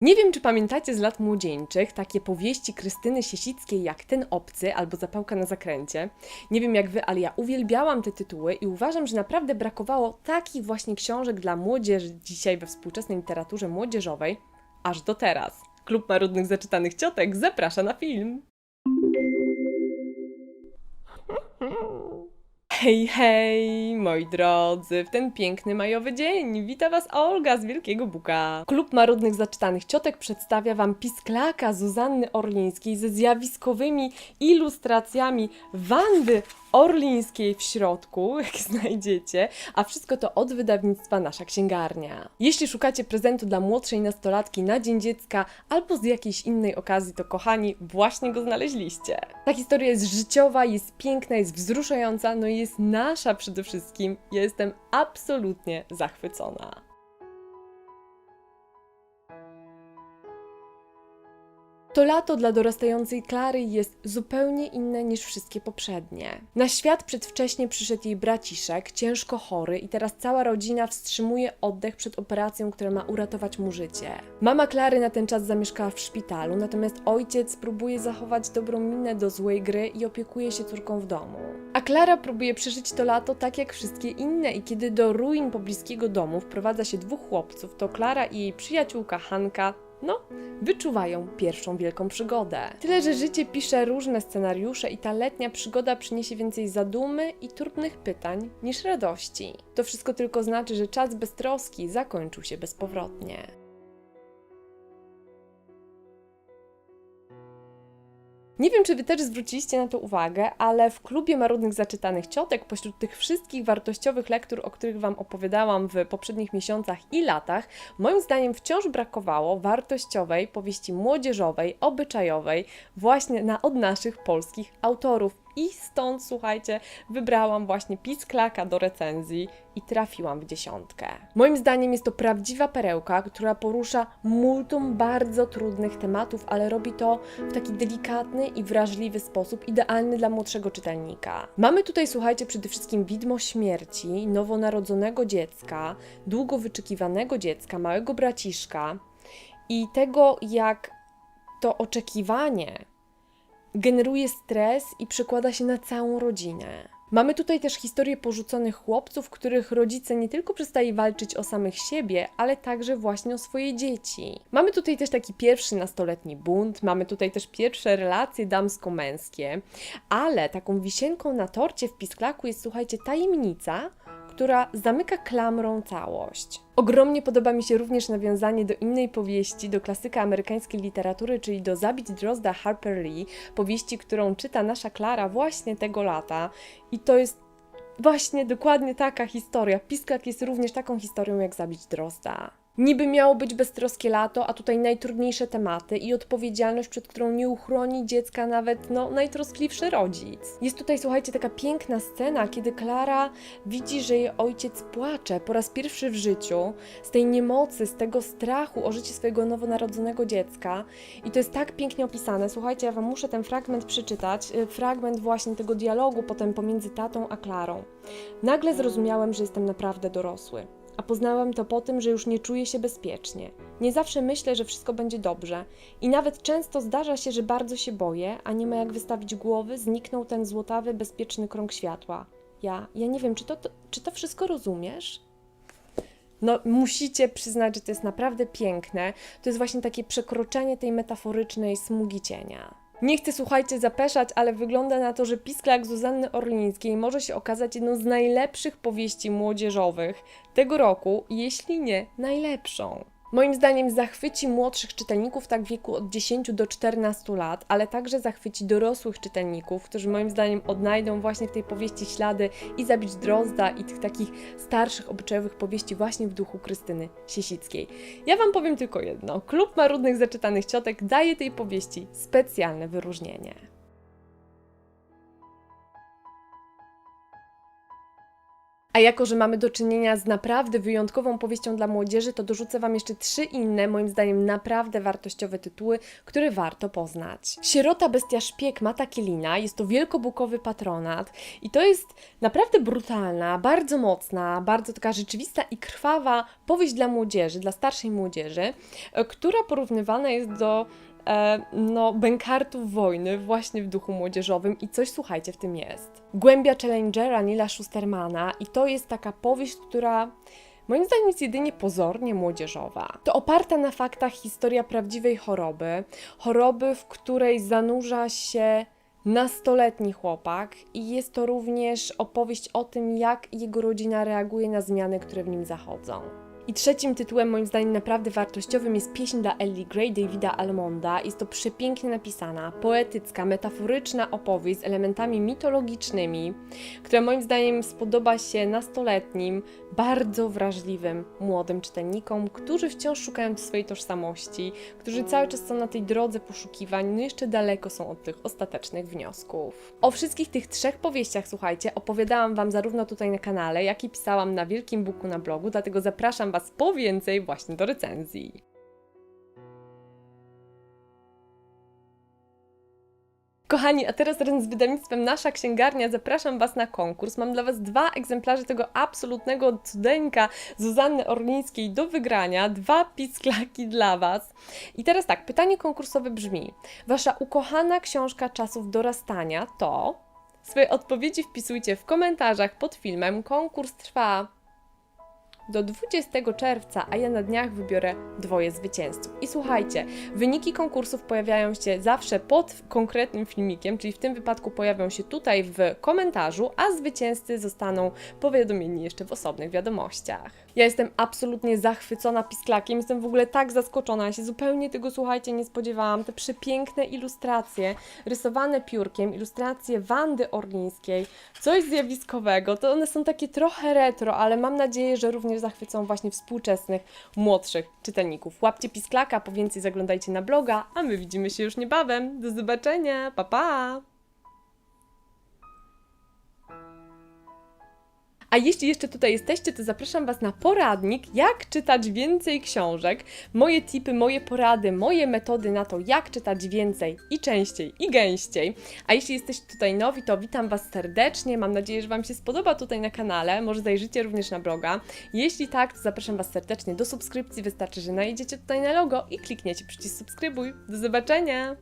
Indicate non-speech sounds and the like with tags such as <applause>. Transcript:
Nie wiem, czy pamiętacie z lat młodzieńczych takie powieści Krystyny Siesickiej jak Ten Obcy albo Zapałka na zakręcie. Nie wiem jak wy, ale ja uwielbiałam te tytuły i uważam, że naprawdę brakowało takich właśnie książek dla młodzieży dzisiaj we współczesnej literaturze młodzieżowej, aż do teraz. Klub Marudnych Zaczytanych Ciotek zaprasza na film. Hej, hej, moi drodzy, w ten piękny majowy dzień wita Was Olga z Wielkiego Buka. Klub Marudnych Zaczytanych Ciotek przedstawia Wam pisklaka Zuzanny Orlińskiej ze zjawiskowymi ilustracjami Wandy Orlińskiej w środku, <laughs> jak znajdziecie, a wszystko to od wydawnictwa Nasza Księgarnia. Jeśli szukacie prezentu dla młodszej nastolatki na Dzień Dziecka albo z jakiejś innej okazji, to kochani, właśnie go znaleźliście. Ta historia jest życiowa, jest piękna, jest wzruszająca, no i jest nasza przede wszystkim. Ja jestem absolutnie zachwycona. To lato dla dorastającej Klary jest zupełnie inne niż wszystkie poprzednie. Na świat przedwcześnie przyszedł jej braciszek, ciężko chory i teraz cała rodzina wstrzymuje oddech przed operacją, która ma uratować mu życie. Mama Klary na ten czas zamieszkała w szpitalu, natomiast ojciec próbuje zachować dobrą minę do złej gry i opiekuje się córką w domu. A Klara próbuje przeżyć to lato tak jak wszystkie inne i kiedy do ruin pobliskiego domu wprowadza się dwóch chłopców, to Klara i jej przyjaciółka Hanka no, wyczuwają pierwszą wielką przygodę. Tyle, że życie pisze różne scenariusze i ta letnia przygoda przyniesie więcej zadumy i trudnych pytań niż radości. To wszystko tylko znaczy, że czas beztroski zakończył się bezpowrotnie. Nie wiem, czy Wy też zwróciliście na to uwagę, ale w klubie marudnych zaczytanych ciotek, pośród tych wszystkich wartościowych lektur, o których Wam opowiadałam w poprzednich miesiącach i latach, moim zdaniem wciąż brakowało wartościowej powieści młodzieżowej, obyczajowej, właśnie na od naszych polskich autorów. I stąd, słuchajcie, wybrałam właśnie Pisklaka do recenzji i trafiłam w dziesiątkę. Moim zdaniem jest to prawdziwa perełka, która porusza multum bardzo trudnych tematów, ale robi to w taki delikatny i wrażliwy sposób, idealny dla młodszego czytelnika. Mamy tutaj, słuchajcie, przede wszystkim widmo śmierci nowonarodzonego dziecka, długo wyczekiwanego dziecka, małego braciszka i tego, jak to oczekiwanie generuje stres i przekłada się na całą rodzinę. Mamy tutaj też historię porzuconych chłopców, których rodzice nie tylko przestali walczyć o samych siebie, ale także właśnie o swoje dzieci. Mamy tutaj też taki pierwszy nastoletni bunt, mamy tutaj też pierwsze relacje damsko-męskie, ale taką wisienką na torcie w Pisklaku jest, słuchajcie, tajemnica, która zamyka klamrą całość. Ogromnie podoba mi się również nawiązanie do innej powieści, do klasyka amerykańskiej literatury, czyli do Zabić Drozda Harper Lee, powieści, którą czyta nasza Klara właśnie tego lata. I to jest właśnie dokładnie taka historia. Pisklak jest również taką historią jak Zabić Drozda. Niby miało być beztroskie lato, a tutaj najtrudniejsze tematy i odpowiedzialność, przed którą nie uchroni dziecka nawet no, najtroskliwszy rodzic. Jest tutaj, słuchajcie, taka piękna scena, kiedy Klara widzi, że jej ojciec płacze po raz pierwszy w życiu z tej niemocy, z tego strachu o życie swojego nowonarodzonego dziecka. I to jest tak pięknie opisane. Słuchajcie, ja Wam muszę ten fragment przeczytać. y, Fragment właśnie tego dialogu potem pomiędzy tatą a Klarą. Nagle zrozumiałem, że jestem naprawdę dorosły. A poznałem to po tym, że już nie czuję się bezpiecznie. Nie zawsze myślę, że wszystko będzie dobrze. I nawet często zdarza się, że bardzo się boję, a nie ma jak wystawić głowy, zniknął ten złotawy, bezpieczny krąg światła. Ja, ja nie wiem, czy to, to, czy to wszystko rozumiesz? No, musicie przyznać, że to jest naprawdę piękne. To jest właśnie takie przekroczenie tej metaforycznej smugi cienia. Nie chcę, słuchajcie, zapeszać, ale wygląda na to, że Pisklak Zuzanny Orlińskiej może się okazać jedną z najlepszych powieści młodzieżowych tego roku, jeśli nie najlepszą. Moim zdaniem zachwyci młodszych czytelników tak w wieku od 10 do 14 lat, ale także zachwyci dorosłych czytelników, którzy moim zdaniem odnajdą właśnie w tej powieści ślady i Zabić Drozda i tych takich starszych obyczajowych powieści właśnie w duchu Krystyny Siesickiej. Ja Wam powiem tylko jedno. Klub Marudnych Zaczytanych Ciotek daje tej powieści specjalne wyróżnienie. A jako, że mamy do czynienia z naprawdę wyjątkową powieścią dla młodzieży, to dorzucę Wam jeszcze trzy inne, moim zdaniem naprawdę wartościowe tytuły, które warto poznać. Sierota Bestia Szpieg Mata Kielina jest to wielkobukowy patronat i to jest naprawdę brutalna, bardzo mocna, bardzo taka rzeczywista i krwawa powieść dla młodzieży, dla starszej młodzieży, e, która porównywana jest do no, bękartów wojny właśnie w duchu młodzieżowym i coś, słuchajcie, w tym jest. Głębia Challengera Nila Schustermana i to jest taka powieść, która moim zdaniem jest jedynie pozornie młodzieżowa. To oparta na faktach historia prawdziwej choroby, choroby, w której zanurza się nastoletni chłopak i jest to również opowieść o tym, jak jego rodzina reaguje na zmiany, które w nim zachodzą. I trzecim tytułem, moim zdaniem naprawdę wartościowym, jest pieśń dla Ellie Gray Davida Almonda. Jest to przepięknie napisana, poetycka, metaforyczna opowieść z elementami mitologicznymi, która moim zdaniem spodoba się nastoletnim, bardzo wrażliwym młodym czytelnikom, którzy wciąż szukają swojej tożsamości, którzy cały czas są na tej drodze poszukiwań, no jeszcze daleko są od tych ostatecznych wniosków. O wszystkich tych trzech powieściach, słuchajcie, opowiadałam Wam zarówno tutaj na kanale, jak i pisałam na Wielkim Buku na blogu, dlatego zapraszam Was po więcej właśnie do recenzji. Kochani, a teraz razem z wydawnictwem Nasza Księgarnia zapraszam Was na konkurs. Mam dla Was dwa egzemplarze tego absolutnego cudeńka Zuzanny Orlińskiej do wygrania. Dwa pisklaki dla Was. I teraz tak, pytanie konkursowe brzmi. Wasza ukochana książka czasów dorastania to... Swoje odpowiedzi wpisujcie w komentarzach pod filmem. Konkurs trwa do 20 czerwca, a ja na dniach wybiorę dwoje zwycięzców. I słuchajcie, wyniki konkursów pojawiają się zawsze pod konkretnym filmikiem, czyli w tym wypadku pojawią się tutaj w komentarzu, a zwycięzcy zostaną powiadomieni jeszcze w osobnych wiadomościach. Ja jestem absolutnie zachwycona pisklakiem, jestem w ogóle tak zaskoczona, ja się zupełnie tego, słuchajcie, nie spodziewałam. Te przepiękne ilustracje, rysowane piórkiem, ilustracje Wandy Orlińskiej, coś zjawiskowego, to one są takie trochę retro, ale mam nadzieję, że również zachwycą właśnie współczesnych, młodszych czytelników. Łapcie pisklaka, po więcej zaglądajcie na bloga, a my widzimy się już niebawem. Do zobaczenia, pa pa! A jeśli jeszcze tutaj jesteście, to zapraszam Was na poradnik, jak czytać więcej książek. Moje tipy, moje porady, moje metody na to, jak czytać więcej i częściej i gęściej. A jeśli jesteście tutaj nowi, to witam Was serdecznie. Mam nadzieję, że Wam się spodoba tutaj na kanale. Może zajrzyjcie również na bloga. Jeśli tak, to zapraszam Was serdecznie do subskrypcji. Wystarczy, że najedziecie tutaj na logo i klikniecie przycisk subskrybuj. Do zobaczenia!